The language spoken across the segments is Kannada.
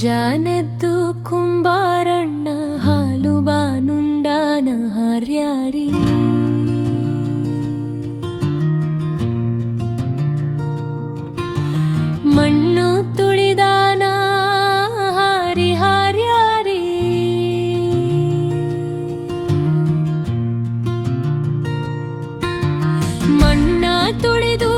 ಮುಂಜಾನೆದ್ದು ಕುಂಬಾರಣ್ಣ ಹಾಲು ಬಾನುಂಡಾನ ಹರ್ಯಾರಿ. ಮಣ್ಣು ತುಳಿದಾನ ಹಾರಿ ಹಾರ್ಯಾರಿ. ಮಣ್ಣ ತುಳಿದು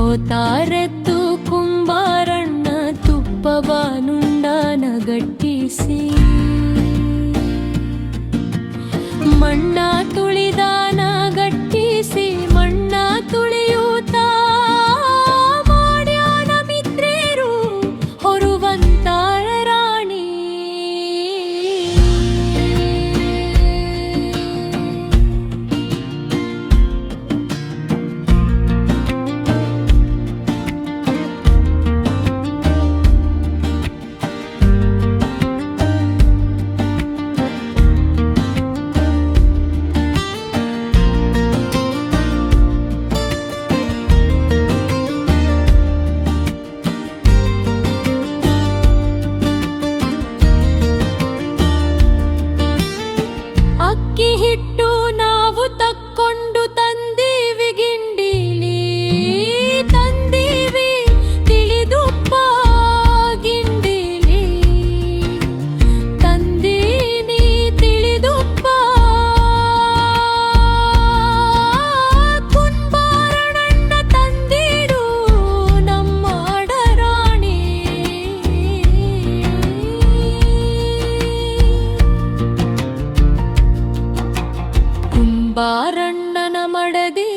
ಹೋತಾರೆದ್ದು ಕುಂಬಾರಣ್ಣ ತುಪ್ಪವಾನುಂಡಾನ ಗಟ್ಟಿಸಿ ಮಣ್ಣ ತುಳಿದಾನ ಬಾರಣ್ಣನ ಮಡದಿ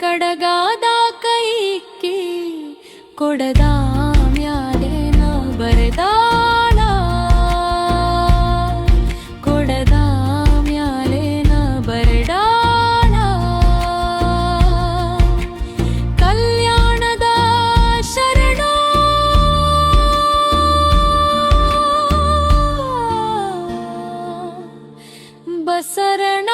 ಕಡಗಾದ ಕೈಕ್ಕಿ ಕೊಡದ ಮ್ಯಾಲೇನ ಬರೆದಾಳ. ಕೊಡದ ನಾ ಬರೆಡಾಳ ಕಲ್ಯಾಣದ ಶರಣ. ಬಸರಣ